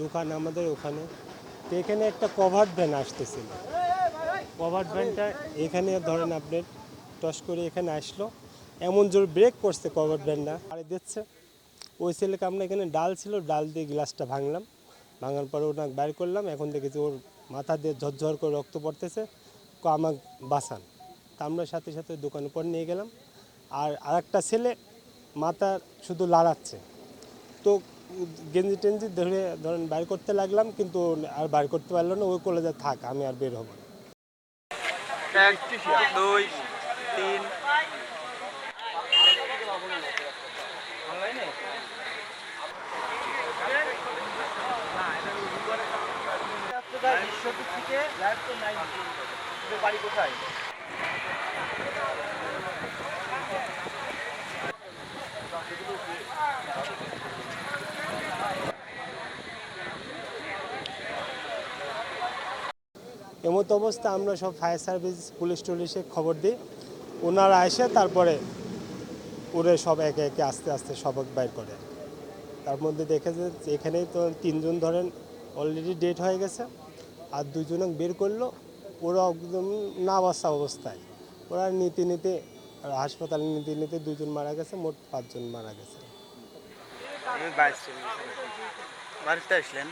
দোকান আমাদের ওখানে। তো এখানে একটা কভার ভ্যান আসতেছিল। কভার ভ্যানটা এখানে ধরেন আপনি টস করে এখানে আসলো। এমন জোর ব্রেক করছে কভার ভ্যানটা আরে দিচ্ছে। ওই ছেলেকে আমরা এখানে ডাল ছিল ডাল দিয়ে গ্লাসটা ভাঙলাম। ভাঙার পরে ওটা বাইর করলাম। এখন দেখেছি ওর মাথা দিয়ে ঝরঝর করে রক্ত পড়তেছে। কো আমাকে বাঁচান। তা আমরা সাথে সাথে দোকানের পর নিয়ে গেলাম। আর আরেকটা ছেলে মাথা শুধু লাড়াচ্ছে তো গেঞ্জি টেঞ্জি ধরে ধরেন বাইর করতে লাগলাম, কিন্তু আর বাইর করতে পারল না, ওই কলেজে থাক, আমি আর বের হব না। দুই বাড়ি কোথায় এমতো অবস্থা আমরা সব ফায়ার সার্ভিস পুলিশ টুলিশে খবর দিই। ওনারা এসে তারপরে ওরে সব একে একে আস্তে আস্তে সবক বাইর করে। তার মধ্যে দেখে যে এখানেই তো তিনজন ধরেন অলরেডি ডেট হয়ে গেছে, আর দুজনক বের করল, ওরা একদম না বাসা অবস্থায়। ওরা নীতি নিতে, হাসপাতালে নীতি নিতে দুজন মারা গেছে, মোট পাঁচজন মারা গেছে। বাড়িতে আসলেন?